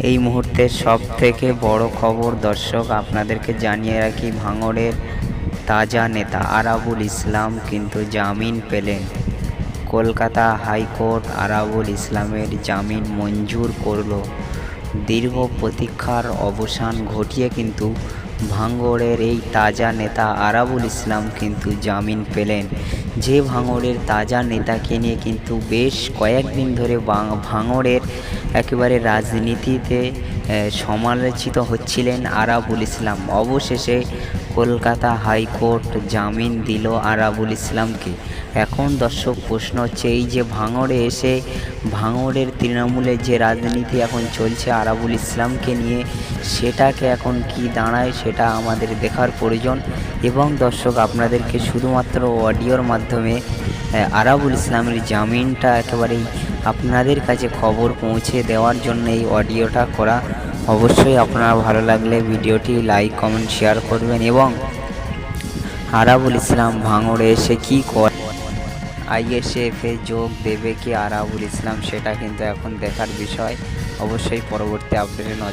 এই মুহূর্তের সব থেকে বড় খবর দর্শক আপনাদেরকে জানিয়ে রাখি, ভাঙড়ের তাজা নেতা আরাবুল ইসলাম কিন্তু জামিন পেলেন। কলকাতা হাইকোর্ট আরাবুল ইসলামের জামিন মঞ্জুর করল। দীর্ঘ প্রতীক্ষার অবসান ঘটিয়ে কিন্তু ভাঙড়ের এই তাজা নেতা আরাবুল ইসলাম কিন্তু জামিন পেলেন। যে ভাঙড়ের তাজা নেতাকে নিয়ে কিন্তু বেশ কয়েকদিন ধরে ভাঙড়ের একেবারে রাজনীতিতে সমালোচিত হচ্ছিলেন আরাবুল ইসলাম। অবশেষে কলকাতা হাইকোর্ট জামিন দিল আরাবুল ইসলামকে। এখন দর্শক, প্রশ্ন হচ্ছে, এই যে ভাঙড়ে এসে ভাঙড়ের তৃণমূলের যে রাজনীতি এখন চলছে আরাবুল ইসলামকে নিয়ে, সেটাকে এখন কি দাঁড়ায়, সেটা আমাদের দেখার প্রয়োজন। এবং দর্শক, আপনাদেরকে শুধুমাত্র অডিওর মাধ্যমে আরাবুল ইসলামের জামিনটা একেবারেই আপনাদের কাছে খবর পৌঁছে দেওয়ার জন্য এই অডিওটা করা। অবশ্যই আপনারা ভালো লাগলে ভিডিওটি লাইক, কমেন্ট, শেয়ার করবেন এবং আরাবুল ইসলাম ভাঙড়ে এসে কী করে, আইএসএফ যোগ দেবে কি আরাবুল ইসলাম সেটা কিন্তু এখন দেখার বিষয়। অবশ্যই পরবর্তী আপডেটে নজর